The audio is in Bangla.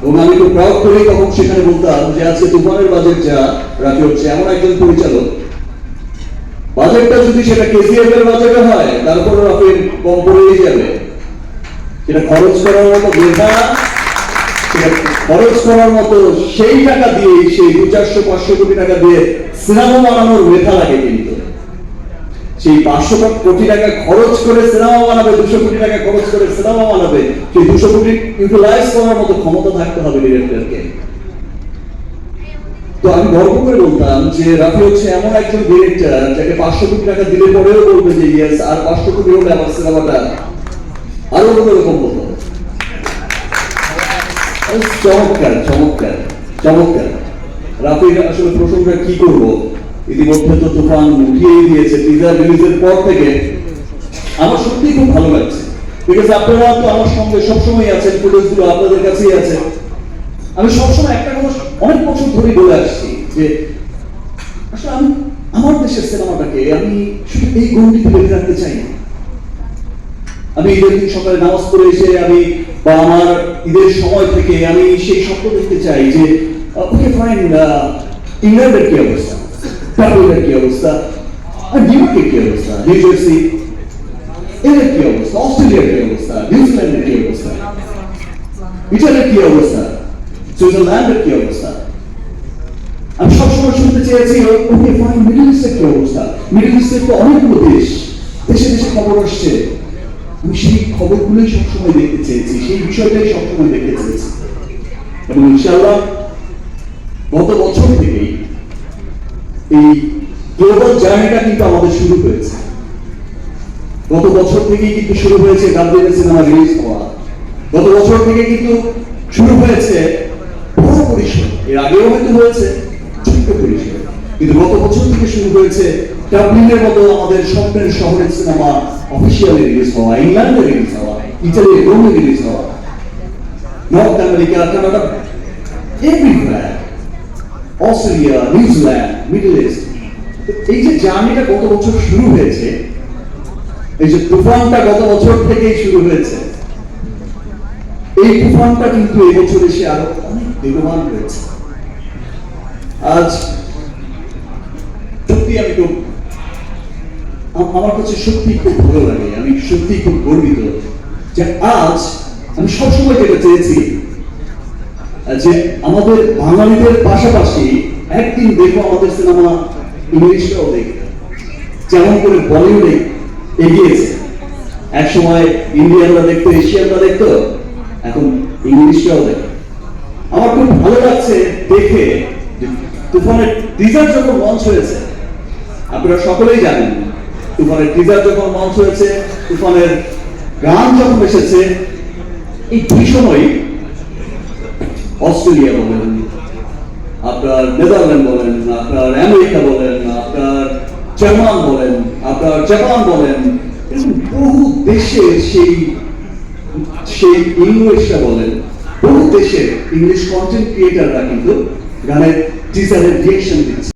এবং আমি করে, তখন সেখানে বলতাম যে আজকে বাজেট যা রাখি হচ্ছে এমন একজন পরিচালক। বাজেটটা যদি সেটা কেসিএফ এর বাজেটে হয় রাফির কম যাবে। সেটা খরচ করার মতো খরচ করার মতো সেই টাকা দিয়ে সেই দু চারশো, পাঁচশো কোটি টাকা দিয়ে সিনেমা বানানোর মেধা লাগে কিন্তু। সেই পাঁচশো কোটি টাকা খরচ করে সিনেমা বানাবে, দুশো কোটি টাকা খরচ করে সিনেমা বানাবে, সেই দুশো কোটি ইউটিলাইজ করার মতো ক্ষমতা থাকতে হবে ডিরেক্টরকে তো আমি গর্ব করে বলতাম যে রাফি হচ্ছে এমন একজন ডিরেক্টর যাকে পাঁচশো কোটি টাকা দিলে পরেও বলবে যে ইয়েস আর পাঁচশো কোটি হলে আমার সিনেমাটা আরও অন্যরকম হতো। চমৎকার চমৎকার চমৎকার। রাফির আসলে প্রশংসা কি করব? ইতিমধ্যে তো তুফান উঠিয়ে দিয়েছে টিজার রিলিজের পর থেকে আমার সত্যি খুব ভালো লাগছে। বিকজ আপনারা তো আমার সঙ্গে সবসময় আছেন ফুটেজগুলো আপনাদের কাছেই আছে। আমি সবসময় একটা কথা অনেক বছর ধরে বলে আসছি যে, আসলে আমি, আমার দেশের সিনেমাটাকে আমি শুধু এই গণ্ডিতে বেঁধে রাখতে চাই না। আমি ঈদের দিন সকালে নামাজ পড়ে এসে আমি বা আমার ঈদের সময় থেকে আমি সেই স্বপ্ন দেখতে চাই যে ওকে ফাইন ইংল্যান্ডের কি অবস্থা? অবস্থা, আর নিউইয়র্কের কি অবস্থা? নিউ জার্সি এদের কি অবস্থা? অস্ট্রেলিয়ার কি অবস্থা? নিউজিল্যান্ডের কি অবস্থা? আমি সবসময় শুনতে চেয়েছি, ওকে ফাইন মিডল ইস্টের কি অবস্থা? মিডল ইস্টের তো অনেকগুলো দেশ, দেশে দেশে খবর আসছে। আমি সেই খবরগুলোই সবসময় দেখতে চেয়েছি, সেই বিষয়টাই সবসময় দেখতে চেয়েছি। এবং ইনশাআল্লাহ, গত বছর থেকেই এই গ্লোবাল জার্নিটা কিন্তু আমাদের শুরু হয়েছে। গত বছর থেকেই কিন্তু শুরু হয়েছে গার্জেনের সিনেমা রিলিজ হওয়া। গত বছর থেকে কিন্তু শুরু হয়েছে এর আগেও হয়তো হয়েছে, ছোট্ট কিন্তু গত বছর থেকে শুরু হয়েছে ডাবলিনের মতো আমাদের স্বপ্নের শহরের সিনেমা অফিসিয়ালি রিলিজ হওয়া, ইংল্যান্ডে রিলিজ হওয়া ইটালি রোমে রিলিজ হওয়া। North America Canada everywhere Australia New Zealand Middle East এই যে জার্নিটা গত বছর শুরু হয়েছে, এই যে তুফানটা গত বছর থেকেই শুরু হয়েছে, এই তুফানটা কিন্তু এই বছর এসে আরও অনেক বেগবান হয়েছে। আজ সত্যি আমি খুব আমার কাছে সত্যি খুব ভালো লাগে, আমি সত্যি খুব গর্বিত যে আজ আমি সবসময় যেটা চেয়েছি, যে আমাদের বাঙালিদের পাশাপাশি একদিন দেখব আমাদের সিনেমা ইংলিশটাও দেখবে যেমন করে বলিউডে এগিয়েছে এক সময় ইন্ডিয়ানরা দেখতো, এশিয়ানরা দেখতো, এখন ইংলিশটাও দেখে। আমার খুব ভালো লাগছে দেখে তুফানের টিজার যখন লঞ্চ হয়েছে, আপনারা সকলেই জানেন, তুফানের টিজার যখন লঞ্চ হয়েছে, তুফানের গান যখন এসেছে, এই দুই সময় অস্ট্রেলিয়া বলেন আপনার নেদারল্যান্ড বলেন, আপনার আমেরিকা বলেন, আপনার জার্মান বলেন, আপনার জাপান বলেন বহু দেশে সেই সেই ইংলিশটা বলেন, বহু দেশে ইংলিশ কন্টেন্ট ক্রিয়েটাররা কিন্তু গানের টিচারের রিয়েকশন দিচ্ছে।